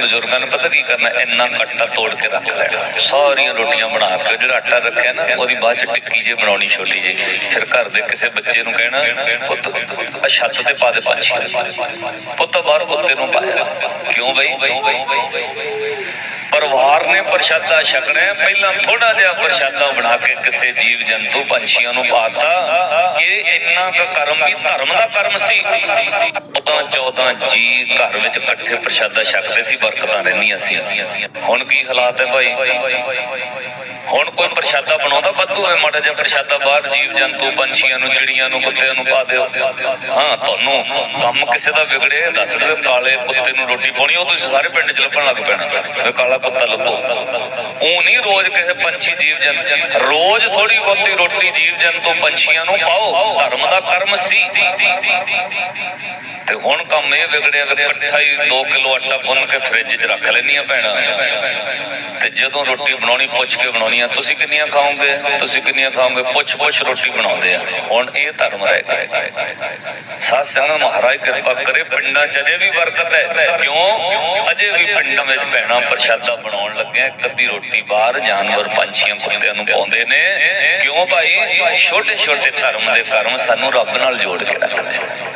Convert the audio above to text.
ਬਜ਼ੁਰਗਾਂ ਨੂੰ ਪਤਾ ਕੀ ਕਰਨਾ, ਇੰਨਾ ਆਟਾ ਤੋੜ ਕੇ ਰੱਖ ਲੈਣਾ ਸਾਰੀਆਂ ਰੋਟੀਆਂ ਬਣਾ ਕੇ, ਜਿਹੜਾ ਆਟਾ ਰੱਖਿਆ ਨਾ, ਉਹਦੀ ਬਾਅਦ ਚ ਟਿੱਕੀ ਜੇ ਬਣਾਉਣੀ ਛੋਟੀ ਜੀ ਫਿਰ ਘਰ ਦੇ ਕਿਸੇ ਬੱਚੇ ਨੂੰ ਕਹਿਣਾ, ਪੁੱਤ ਆ ਛੱਤ ਤੇ ਪਾ ਦੇ ਪੰਛੀ ਪੁੱਤ ਬਾਹਰ ਕੁੱਤੇ ਨੂੰ ਪਾਇਆ। ਕਿਉਂ ਬਈ? ਨੇ ਪ੍ਰਸ਼ਾਦਾ ਛਕਣਾ, ਪਹਿਲਾਂ ਥੋੜਾ ਜਿਹਾ ਪ੍ਰਸ਼ਾਦਾ ਬਣਾ ਕੇ ਕਿਸੇ ਜੀਵ ਜੰਤੂ ਪੰਛੀਆਂ ਨੂੰ ਪਾਤਾ। ਇਹ ਇੰਨਾ ਕੁ ਕਰਮ ਵੀ ਧਰਮ ਦਾ ਕਰਮ ਸੀ। 14 ਜੀ ਘਰ ਵਿੱਚ ਇਕੱਠੇ ਪ੍ਰਸ਼ਾਦਾ ਛਕਦੇ ਸੀ, ਬਰਕਤਾਂ ਰਹਿੰਦੀਆਂ ਸੀ। ਹੁਣ ਕੀ ਹਾਲਾਤ ਹੈ ਭਾਈ? ਹੁਣ ਕੋਈ ਪ੍ਰਸ਼ਾਦਾ ਬਣਾਉਂਦਾ ਬੱਦੂ ਹੈ? ਮਾੜਾ ਜਿਹਾ ਪ੍ਰਸ਼ਾਦਾ ਬਾਹਰ ਜੀਵ ਜੰਤੂ ਪੰਛੀਆਂ ਨੂੰ, ਚਿੜੀਆਂ ਨੂੰ, ਕੁੱਤਿਆਂ ਨੂੰ ਪਾ ਦਿਓ। ਹਾਂ, ਤੁਹਾਨੂੰ ਕੰਮ ਕਿਸੇ ਦਾ ਵਿਗੜੇ, ਦੱਸ ਦਿਓ, ਕਾਲੇ ਕੁੱਤੇ ਨੂੰ ਰੋਟੀ ਪਾਉਣੀ, ਉਹ ਤੁਸੀਂ ਸਾਰੇ ਪਿੰਡ ਚ ਲੱਭਣ ਲੱਗ ਪੈਣਾ। ਕਾਲਾ ਕੁੱਤਾ ਲੱਭੋ। ਉਹ ਨਹੀਂ ਰੋਜ਼ ਕਿਸੇ ਪੰਛੀ ਜੀਵ ਜੰਤੂ ਰੋਜ਼ ਥੋੜੀ ਬਹੁਤੀ ਰੋਟੀ ਜੀਵ ਜੰਤੂ ਪੰਛੀਆਂ ਨੂੰ ਪਾਓ। ਧਰਮ ਦਾ ਕਰਮ ਸੀ। ਤੇ ਹੁਣ ਕੰਮ ਇਹ ਵਿਗੜਿਆ ਵੀ ਇਕੱਠਾ ਹੀ 2 ਕਿਲੋ ਆਟਾ ਗੁੰਨ ਕੇ ਫ੍ਰਿਜ 'ਚ ਰੱਖ ਲੈਣੀਆਂ ਭੈਣਾਂ। ਤੇ ਜਦੋਂ ਰੋਟੀ ਬਣਾਉਣੀ, ਪੁੱਛ ਕੇ ਬਣਾਉਣੀ ਆ, ਤੁਸੀਂ ਕਿੰਨੀਆਂ ਖਾਓਗੇ? ਤੁਸੀਂ ਕਿੰਨੀਆਂ ਖਾਓਗੇ? ਪੁੱਛ ਪੁੱਛ ਰੋਟੀ ਬਣਾਉਂਦੇ ਆ। ਹੁਣ ਇਹ ਧਰਮ ਰਹਿ ਗਿਆ। ਸਾਧ ਸੰਗਤ ਮਹਾਰਾਜ ਕਿਰਪਾ ਕਰੇ, ਪਿੰਡਾਂ 'ਚ ਅਜੇ ਵੀ ਬਰਕਤ ਹੈ। ਕਿਉਂ? ਅਜੇ ਵੀ ਪਿੰਡਾਂ ਵਿੱਚ ਭੈਣਾਂ ਪ੍ਰਸ਼ਾਦਾ ਬਣਾਉਣ ਲੱਗਿਆ, ਇੱਕ ਅੱਧੀ ਰੋਟੀ ਬਾਹਰ, ਜਾਨਵਰ ਪੰਛੀਆਂ ਕੁੱਤਿਆਂ ਨੂੰ ਪਾਉਂਦੇ ਨੇ। ਕਿਉਂ ਭਾਈ? ਛੋਟੇ ਛੋਟੇ ਧਰਮ ਦੇ ਕਰਮ ਸਾਨੂੰ ਰੱਬ ਨਾਲ ਜੋੜ ਕੇ ਰੱਖਦੇ ਨੇ।